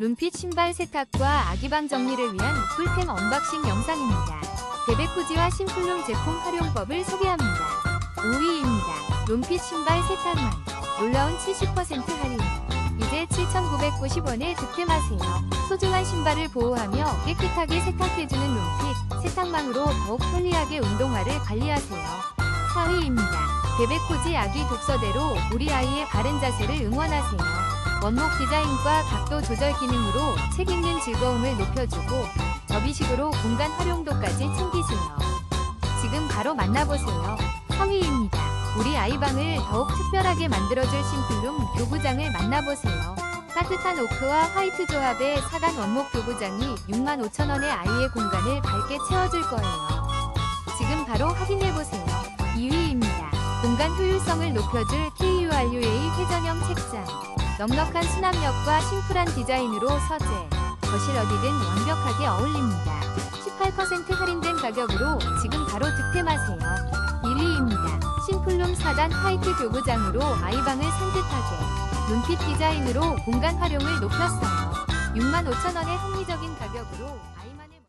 룸핏 신발 세탁과 아기방 정리를 위한 꿀템 언박싱 영상입니다. 베베코지와 신플룸 제품 활용법을 소개합니다. 5위입니다. 룸핏 신발 세탁만 놀라운 70% 할인 이제 7,990원에 득템하세요. 소중한 신발을 보호하며 깨끗하게 세탁해주는 룸핏 세탁망으로 더욱 편리하게 운동화를 관리하세요. 4위입니다. 베베코지 아기 독서대로 우리 아이의 바른 자세를 응원하세요. 원목 디자인과 각도 조절 기능으로 책 읽는 즐거움을 높여주고 접이식으로 공간 활용도까지 챙기세요. 지금 바로 만나보세요. 3위입니다. 우리 아이방을 더욱 특별하게 만들어줄 신플룸 교부장을 만나보세요. 따뜻한 오크와 화이트 조합의 사간 원목 교부장이 65,000원의 아이의 공간을 밝게 채워줄 거예요. 지금 바로 확인해보세요. 2위입니다. 공간 효율성을 높여줄 KURUA 회전형 책장. 넉넉한 수납력과 심플한 디자인으로 서재, 거실 어디든 완벽하게 어울립니다. 18% 할인된 가격으로 지금 바로 득템하세요. 1위입니다. 신플룸 4단 화이트 교부장으로 아이방을 산뜻하게 눈빛 디자인으로 공간 활용을 높였어요. 65,000원의 합리적인 가격으로 아이만의